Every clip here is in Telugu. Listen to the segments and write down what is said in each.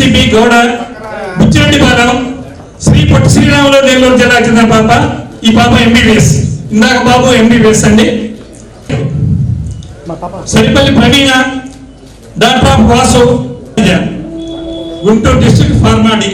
డిసిపి గౌడ బుచ్చిరెడ్డి బాలం శ్రీ పొట్టి శ్రీరాములు నెల్లూరు జిల్లాకు చెందిన పాప ఈ పాప ఎంబీబీఎస్ ఇందాక బాబు ఎంబీబీఎస్ అండి. Saripalli Praveena doctor of Vasu Guntur district pharm D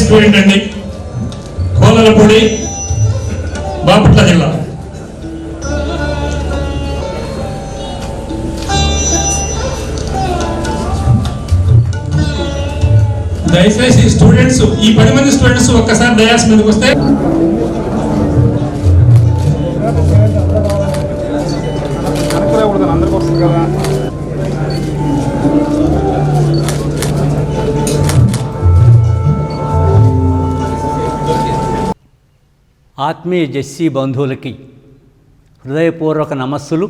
student అండి. కోలలపూడి బాపట్ల జిల్లా. దయచేసి స్టూడెంట్స్ ఈ పది మంది స్టూడెంట్స్ ఒక్కసారి డయాస్ మీదకి వస్తే. ఆత్మీయ జెస్సీ బంధువులకి హృదయపూర్వక నమస్సులు.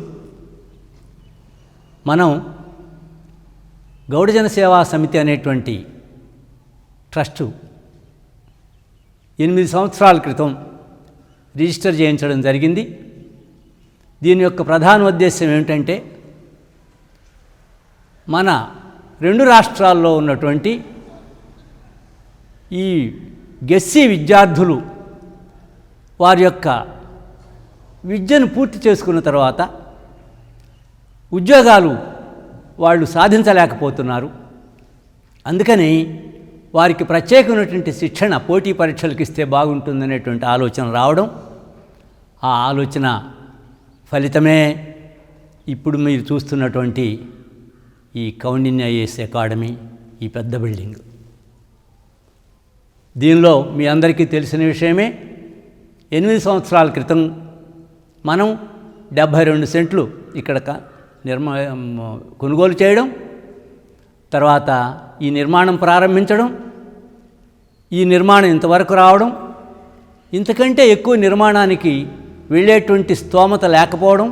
మనం గౌడజన సేవా సమితి అనేటువంటి ట్రస్టు ఎనిమిది సంవత్సరాల క్రితం రిజిస్టర్ చేయించడం జరిగింది. దీని యొక్క ప్రధాన ఉద్దేశం ఏమిటంటే మన రెండు రాష్ట్రాల్లో ఉన్నటువంటి ఈ గెస్సీ విద్యార్థులు వారి యొక్క విద్యను పూర్తి చేసుకున్న తర్వాత ఉద్యోగాలు వాళ్ళు సాధించలేకపోతున్నారు. అందుకని వారికి ప్రత్యేకమైనటువంటి శిక్షణ పోటీ పరీక్షలకు ఇస్తే బాగుంటుందనేటువంటి ఆలోచన రావడం ఆ ఆలోచన ఫలితమే ఇప్పుడు మీరు చూస్తున్నటువంటి ఈ కౌండిన్య ఐఏఎస్ అకాడమీ ఈ పెద్ద బిల్డింగ్. దీనిలో మీ అందరికీ తెలిసిన విషయమే ఎనిమిది సంవత్సరాల క్రితం మనం డెబ్భై రెండు సెంట్లు ఇక్కడ నిర్మా కొనుగోలు చేయడం తర్వాత ఈ నిర్మాణం ప్రారంభించడం ఈ నిర్మాణం ఇంతవరకు రావడం ఇంతకంటే ఎక్కువ నిర్మాణానికి వెళ్ళేటువంటి స్తోమత లేకపోవడం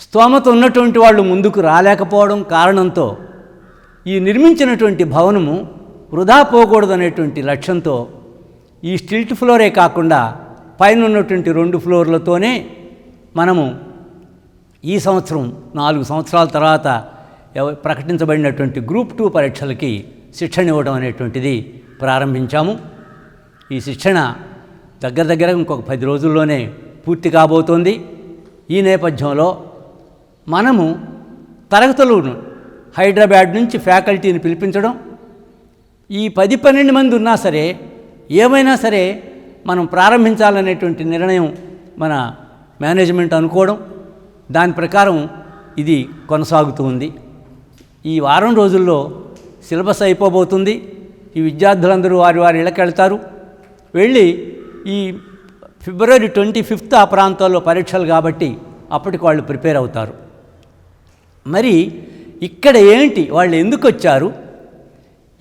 స్తోమత ఉన్నటువంటి వాళ్ళు ముందుకు రాలేకపోవడం కారణంతో ఈ నిర్మించినటువంటి భవనము వృధా పోకూడదనేటువంటి లక్ష్యంతో ఈ స్టిల్ట్ ఫ్లోరే కాకుండా పైన ఉన్నటువంటి రెండు ఫ్లోర్లతోనే మనము ఈ సంవత్సరం నాలుగు సంవత్సరాల తర్వాత ప్రకటించబడినటువంటి గ్రూప్ టూ పరీక్షలకి శిక్షణ ఇవ్వడం అనేటువంటిది ప్రారంభించాము. ఈ శిక్షణ దగ్గర దగ్గర ఇంకొక పది రోజుల్లోనే పూర్తి కాబోతోంది. ఈ నేపథ్యంలో మనము తరగతులను హైదరాబాద్ నుంచి ఫ్యాకల్టీని పిలిపించడం ఈ పది పన్నెండు మంది ఉన్నా సరే ఏమైనా సరే మనం ప్రారంభించాలనేటువంటి నిర్ణయం మన మేనేజ్మెంట్ అనుకోవడం దాని ప్రకారం ఇది కొనసాగుతూ ఉంది. ఈ వారం రోజుల్లో సిలబస్ అయిపోబోతుంది. ఈ విద్యార్థులందరూ వారి వారి ఇళ్ళకి వెళ్తారు. వెళ్ళి ఈ ఫిబ్రవరి ట్వంటీ ఫిఫ్త్ ఆ ప్రాంతాల్లో పరీక్షలు కాబట్టి అప్పటికి వాళ్ళు ప్రిపేర్ అవుతారు. మరి ఇక్కడ ఏంటి? వాళ్ళు ఎందుకు వచ్చారు?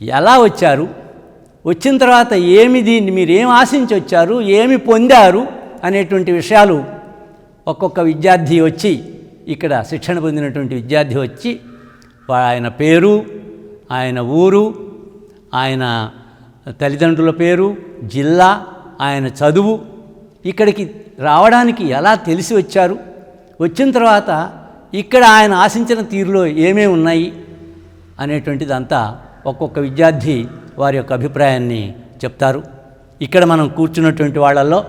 ఎలా వచ్చారు? వచ్చిన తర్వాత ఏమి దీన్ని మీరు ఏం ఆశించి వచ్చారు ఏమి పొందారు అనేటువంటి విషయాలు ఒక్కొక్క విద్యార్థి వచ్చి ఇక్కడ శిక్షణ పొందినటువంటి విద్యార్థి వచ్చి ఆయన పేరు ఆయన ఊరు ఆయన తల్లిదండ్రుల పేరు జిల్లా ఆయన చదువు ఇక్కడికి రావడానికి ఎలా తెలిసి వచ్చారు? వచ్చిన తర్వాత ఇక్కడ ఆయన ఆశించిన తీరులో ఏమేమి ఉన్నాయి అనేటువంటిదంతా ఒక్కొక్క విద్యార్థి వారి యొక్క అభిప్రాయాన్ని చెప్తారు. ఇక్కడ మనం కూర్చున్నటువంటి వాళ్ళల్లో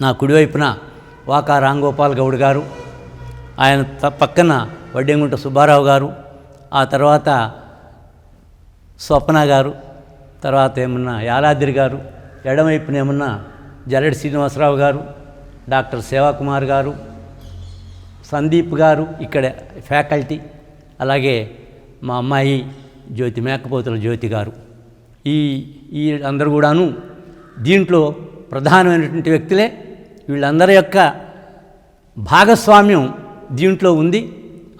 నా కుడివైపున వాకా రాంగోపాల్ గౌడ్ గారు ఆయన త- పక్కన వడ్డెంగుంట సుబ్బారావు గారు ఆ తర్వాత స్వప్న గారు తర్వాత ఏమన్నా యాలాద్రి గారు ఎడమవైపున ఏమన్నా జల్లెడి శ్రీనివాసరావు గారు డాక్టర్ సేవాకుమార్ గారు సందీప్ గారు ఇక్కడ ఫ్యాకల్టీ అలాగే మా అమ్మాయి జ్యోతి మేకపోతుల జ్యోతి గారు. ఈ ఈ అందరూ కూడాను దీంట్లో ప్రధానమైనటువంటి వ్యక్తులే. వీళ్ళందరి యొక్క భాగస్వామ్యం దీంట్లో ఉంది.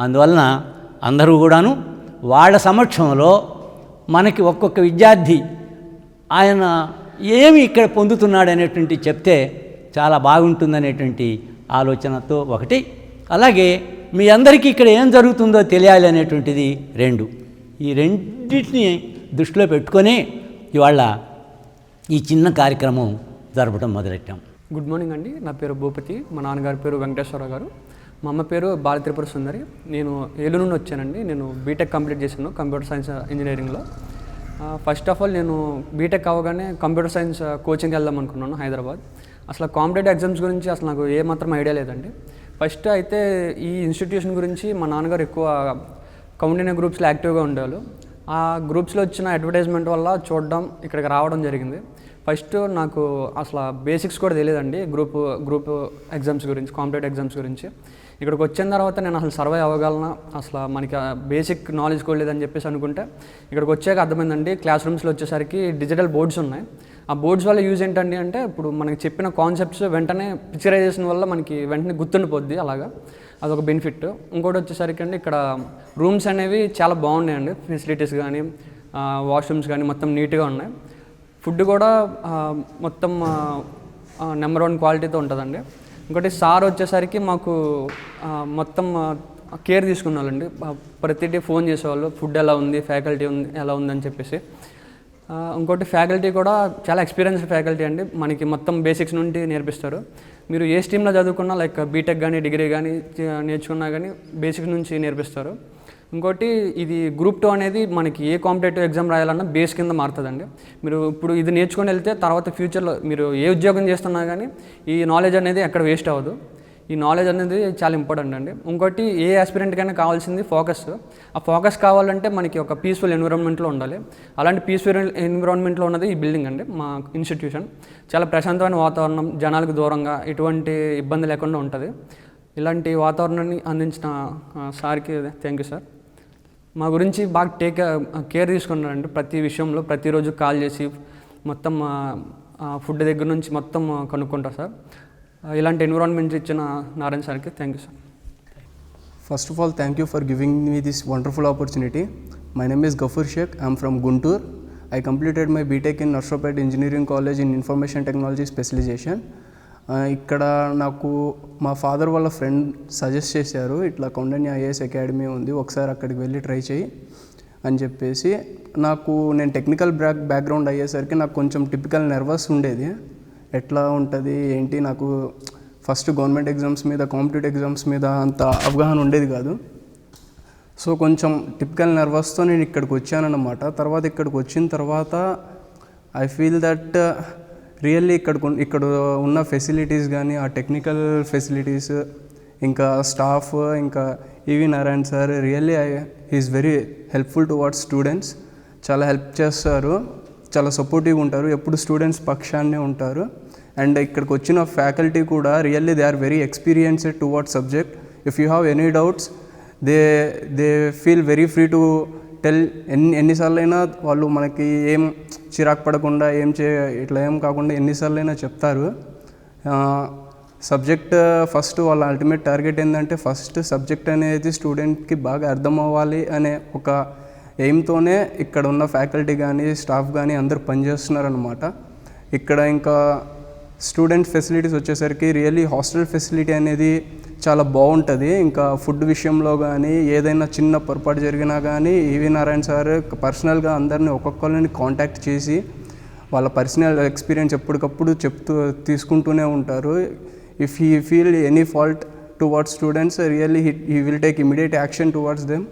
అందువలన అందరూ కూడాను వాళ్ళ సమక్షంలో మనకి ఒక్కొక్క విద్యార్థి ఆయన ఏమి ఇక్కడ పొందుతున్నాడు అనేటువంటి చెప్తే చాలా బాగుంటుందనేటువంటి ఆలోచనతో ఒకటి. అలాగే మీ అందరికీ ఇక్కడ ఏం జరుగుతుందో తెలియాలి అనేటువంటిది రెండు. ఈ రెండింటిని దృష్టిలో పెట్టుకొని ఇవాళ ఈ చిన్న కార్యక్రమం జరపడం మొదలెట్టాం. గుడ్ మార్నింగ్ అండి. నా పేరు భూపతి. మా నాన్నగారి పేరు వెంకటేశ్వర గారు. మా అమ్మ పేరు బాలత్రిపుర సుందరి. నేను ఏలూరు నుండి వచ్చానండి. నేను బీటెక్ కంప్లీట్ చేశాను కంప్యూటర్ సైన్స్ ఇంజనీరింగ్లో ఫస్ట్ ఆఫ్ ఆల్ నేను బీటెక్ అవ్వగానే కంప్యూటర్ సైన్స్ కోచింగ్ వెళ్దాం అనుకున్నాను హైదరాబాద్. అసలు కాంపిటేటివ్ ఎగ్జామ్స్ గురించి అసలు నాకు ఏమాత్రం ఐడియా లేదండి. ఫస్ట్ అయితే ఈ ఇన్స్టిట్యూషన్ గురించి మా నాన్నగారు ఎక్కువ కౌండిన్య గ్రూప్స్లో యాక్టివ్గా ఉండేవాళ్ళు. ఆ గ్రూప్స్లో వచ్చిన అడ్వర్టైజ్మెంట్ వల్ల చూడడం ఇక్కడికి రావడం జరిగింది. ఫస్ట్ నాకు అసలు బేసిక్స్ కూడా తెలియదండి గ్రూప్ గ్రూప్ ఎగ్జామ్స్ గురించి కాంపిటేటివ్ ఎగ్జామ్స్ గురించి. ఇక్కడికి వచ్చిన తర్వాత నేను అసలు సర్వే అవ్వగలను? అసలు మనకి బేసిక్ నాలెడ్జ్ కూడా లేదని చెప్పేసి అనుకుంటే ఇక్కడికి వచ్చాక అర్థమైందండి క్లాస్ రూమ్స్లో వచ్చేసరికి డిజిటల్ బోర్డ్స్ ఉన్నాయి. ఆ బోర్డ్స్ వల్ల యూజ్ ఏంటండి అంటే ఇప్పుడు మనకి చెప్పిన కాన్సెప్ట్స్ వెంటనే పిక్చరైజేషన్ వల్ల మనకి వెంటనే గుర్తుండిపోద్ది అలాగా. అదొక బెనిఫిట్ ఇంకోటి వచ్చేసరికి అండి ఇక్కడ రూమ్స్ అనేవి చాలా బాగున్నాయండి. ఫెసిలిటీస్ కానీ వాష్రూమ్స్ కానీ మొత్తం నీట్గా ఉన్నాయి. ఫుడ్ కూడా మొత్తం నెంబర్ వన్ క్వాలిటీతో ఉంటుందండి. ఇంకోటి సార్ వచ్చేసరికి మాకు మొత్తం కేర్ తీసుకున్న వాళ్ళండి ప్రతిదీ ఫోన్ చేసేవాళ్ళు. ఫుడ్ ఎలా ఉంది ఫ్యాకల్టీ ఉంది ఎలా ఉందని చెప్పేసి. ఇంకోటి ఫ్యాకల్టీ కూడా చాలా ఎక్స్పీరియన్స్డ్ ఫ్యాకల్టీ అండి. మనకి మొత్తం బేసిక్స్ నుండి నేర్పిస్తారు. మీరు ఏ స్ట్రీమ్లో చదువుకున్నా లైక్ బీటెక్ కానీ డిగ్రీ కానీ నేర్చుకున్నా కానీ బేసిక్స్ నుంచి నేర్పిస్తారు. ఇంకోటి ఇది గ్రూప్ టూ అనేది మనకి ఏ కాంపిటేటివ్ ఎగ్జామ్ రాయాలన్నా బేస్ కింద మారుతుందండి. మీరు ఇప్పుడు ఇది నేర్చుకొని వెళ్తే తర్వాత ఫ్యూచర్లో మీరు ఏ ఉద్యోగం చేస్తున్నా కానీ ఈ నాలెడ్జ్ అనేది ఎక్కడ వేస్ట్ అవ్వదు. ఈ నాలెడ్జ్ అనేది చాలా ఇంపార్టెంట్ అండి. ఇంకోటి ఏ ఆస్పిరెంట్కైనా కావాల్సింది ఫోకస్ ఆ ఫోకస్ కావాలంటే మనకి ఒక పీస్ఫుల్ ఎన్విరాన్మెంట్లో ఉండాలి. అలాంటి పీస్ఫుల్ ఎన్విరాన్మెంట్లో ఉన్నది ఈ బిల్డింగ్ అండి మా ఇన్స్టిట్యూషన్ చాలా ప్రశాంతమైన వాతావరణం జనాలకు దూరంగా ఎటువంటి ఇబ్బంది లేకుండా ఉంటుంది. ఇలాంటి వాతావరణాన్ని అందించిన సార్కి థ్యాంక్ యూ సార్ మా గురించి బాగా టేక్ కేర్ తీసుకున్నారండి ప్రతి విషయంలో. ప్రతిరోజు కాల్ చేసి మొత్తం ఫుడ్ దగ్గర నుంచి మొత్తం కనుక్కుంటారు సార్ ఇలాంటి ఎన్విరాన్మెంట్ ఇచ్చిన నారాయణ సార్కి thank you sir first of all thank you for giving me this wonderful opportunity my name is Gafoor Shaik I'm from Guntur I completed my B Tech in Narsopet engineering college in information technology specialization ఇక్కడ నాకు మా ఫాదర్ వాళ్ళ ఫ్రెండ్ సజెస్ట్ చేశారు ఇట్లా కొండని ఐఏఎస్ అకాడమీ ఉంది ఒకసారి అక్కడికి వెళ్ళి ట్రై చేయి అని చెప్పేసి. నాకు నేను టెక్నికల్ బ్యాక్ బ్యాక్గ్రౌండ్ అయ్యేసరికి నాకు కొంచెం టిపికల్ నెర్వస్ ఉండేది. ఎట్లా ఉంటుంది ఏంటి నాకు ఫస్ట్ గవర్నమెంట్ ఎగ్జామ్స్ మీద కాంపిటేటివ్ ఎగ్జామ్స్ మీద అంత అవగాహన ఉండేది కాదు. సో కొంచెం టిపికల్ నర్వస్తో నేను ఇక్కడికి వచ్చానన్నమాట. తర్వాత ఇక్కడికి వచ్చిన తర్వాత ఐ ఫీల్ దట్ రియల్లీ ఇక్కడ ఇక్కడ ఉన్న ఫెసిలిటీస్ కానీ ఆ టెక్నికల్ ఫెసిలిటీస్ ఇంకా స్టాఫ్ ఇంకా E V Narayan sir really I is very helpful towards students చాలా హెల్ప్ చేస్తారు. చాలా సపోర్టివ్గా ఉంటారు. ఎప్పుడు స్టూడెంట్స్ పక్షాన్నే ఉంటారు. అండ్ ఇక్కడికి వచ్చిన ఫ్యాకల్టీ కూడా really they are very experienced towards subject if you have any doubts they they feel very free to tell ఎన్ని ఎన్నిసార్లు అయినా వాళ్ళు మనకి ఏం చిరాకు పడకుండా ఏం చే ఇట్లా ఏం కాకుండా ఎన్నిసార్లు అయినా చెప్తారు సబ్జెక్ట్ ఫస్ట్ వాళ్ళ అల్టిమేట్ టార్గెట్ ఏంటంటే ఫస్ట్ సబ్జెక్ట్ అనేది స్టూడెంట్కి బాగా అర్థం అవ్వాలి అనే ఒక ఎయిమ్తోనే ఇక్కడ ఉన్న ఫ్యాకల్టీ కానీ స్టాఫ్ కానీ అందరూ పనిచేస్తున్నారనమాట ఇక్కడ ఇంకా స్టూడెంట్ ఫెసిలిటీస్ వచ్చేసరికి రియల్లీ హాస్టల్ ఫెసిలిటీ అనేది చాలా బాగుంటుంది. ఇంకా ఫుడ్ విషయంలో కానీ ఏదైనా చిన్న పొరపాటు జరిగినా కానీ ఈవి నారాయణ సార్ పర్సనల్గా అందరినీ ఒక్కొక్కరిని కాంటాక్ట్ చేసి వాళ్ళ పర్సనల్ ఎక్స్పీరియన్స్ ఎప్పటికప్పుడు చెప్తూ తీసుకుంటూనే ఉంటారు. If he feel any fault towards students really he he will take immediate action towards them.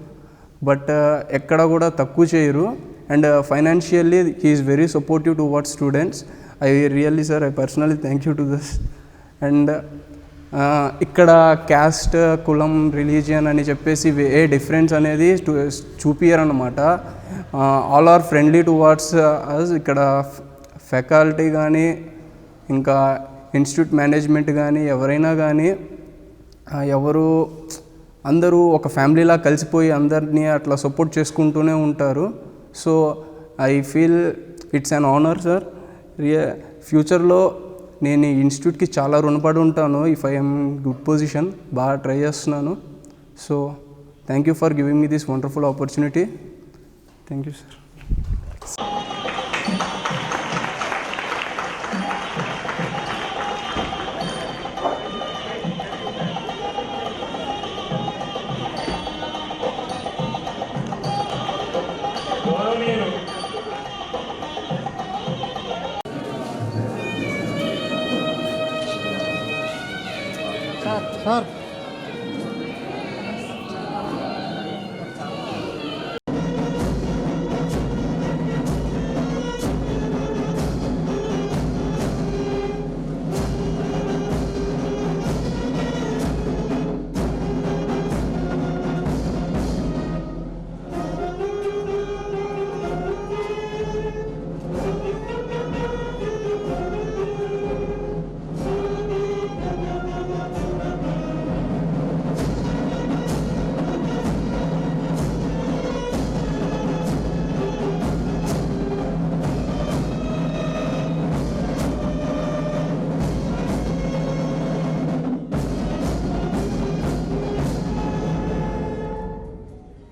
But ఎక్కడ కూడా తక్కువ చేయరు. And financially he is very supportive to towards students I really sir I personally thank you to this and ఇక్కడ క్యాస్ట్ uh, కులం రిలీజియన్ అని చెప్పేసి ఏ డిఫరెన్స్ అనేది చూపియరనమాట all are friendly towards us ఇక్కడ ఫ్యాకల్టీ కానీ ఇంకా ఇన్స్టిట్యూట్ మేనేజ్మెంట్ కానీ ఎవరైనా కానీ ఎవరు అందరూ ఒక ఫ్యామిలీలా కలిసిపోయి అందరినీ అట్లా సపోర్ట్ చేసుకుంటూనే ఉంటారు. So I feel it's an honour sir రియ ఫ్యూచర్లో నేను ఈ ఇన్స్టిట్యూట్కి చాలా రుణపడి ఉంటాను ఇఫ్ ఐఎమ్ గుడ్ పొజిషన్ బాగా ట్రై చేస్తున్నాను. So thank you for giving me this wonderful opportunity thank you sir